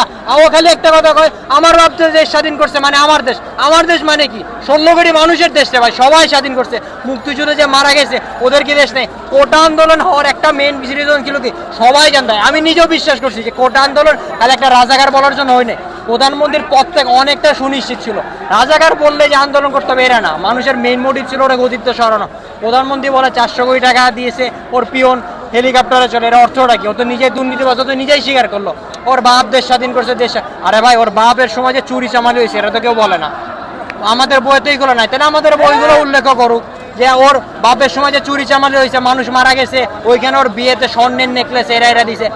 একটা ও খালি একটা কথা কয়, আমার বাপ দেশ স্বাধীন করছে মানে আমার দেশ। আমার দেশ মানে কি? ষোলো কোটি মানুষের দেশ ভাই, সবাই স্বাধীন করছে। মুক্তিযুদ্ধে যে মারা গেছে, ওদের কি দেশ নেই? কোটা আন্দোলন হওয়ার একটা মেন রিজন ছিল কি? সবাই জানতো। আমি নিজেও বিশ্বাস করছি যে কোটা আন্দোলন খালি একটা রাজাকার বলার জন্য হয় নাই প্রধানমন্ত্রীর পদ থেকে অনেকটা সুনিশ্চিত ছিল। রাজাকার বললে যে আন্দোলন করতে হবে, এরা না। মানুষের মেইন মোটিভ ছিল ওরা গদিত্ব সরানো। প্রধানমন্ত্রী বলে চারশো কোটি টাকা দিয়েছে ওর পিয়ন। হেলিকপ্টারে চলে এর অর্থটা কি? ও তো নিজে দুর্নীতিবাজ তো নিজেই স্বীকার করল, ওর বাপ দেশ স্বাধীন করছে দেশ। আরে ভাই, ওর বাপের সময় যে চুরি চামালি হয়েছে, এটা তো কেউ বলে না। আমাদের বইতে এইগুলো নাই। তাহলে আমাদের বইগুলো উল্লেখ করুক যে ওর বাপের সময় যে চুরি চামালি হয়েছে, মানুষ মারা গেছে, ওইখানে ওর বিয়েতে স্বর্ণের নেকলেস এরা এরা দিছে।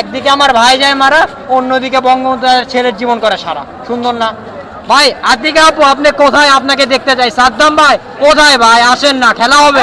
একদিকে আমার ভাই যায় মারা, অন্যদিকে বঙ্গবন্ধু ছেলের জীবন করে সারা। সুন্দর না? ভাই আতিকা আপু আপনি কোথায়? আপনাকে দেখতে চাই। সাদ্দাম ভাই কোথায় ভাই? আসেন না খেলা হবে।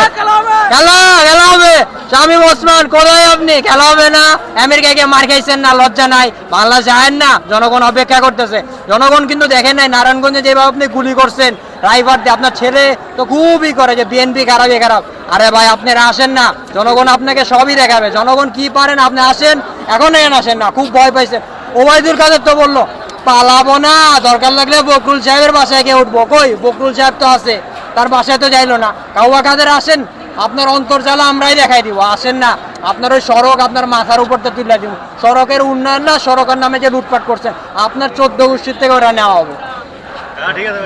খেলা খেলা হবে। শামীম ওসমান কোথায় আপনি? খেলা হবে না। আমেরিকায় গিয়ে মার খাইছেন না লজ্জা নাই। বাংলাদেশ আয়েন না জনগণ অপেক্ষা করতেছে। জনগণ কিন্তু দেখেন নাই নারায়ণগঞ্জে যেভাবে আপনি গুলি করছেন ড্রাইভার দিয়ে আপনার ছেলে তো খুবই করে যে বিএনপি খারাপই খারাপ। আরে ভাই আপনারা আসেন না। জনগণ আপনাকে সবই দেখাবে। জনগণ কি পারেন আপনি আসেন। এখন এখানে আসেন না খুব ভয় পাইছেন ওবায়দুল কাদের তো বলল পালাবো না। দরকার লাগলে বকরুল সাহেবের বাসায় গিয়ে উঠবো। কই? বকরুল সাহেব তো আছে। তার বাসায় তো যাইলো না। কাউয়া কাদের আসেন, আপনার অন্তর্জালা আমরাই দেখাই দিব। আসেন না, আপনার ওই সড়ক আপনার মাথার উপর তো তুলে দিব। সড়কের উন্নয়ন না, সড়কের নামে যে লুটপাট করছেন, আপনার চোদ্দ গোষ্ঠীর থেকে ওরা নেওয়া হবে। হ্যাঁ ঠিক আছে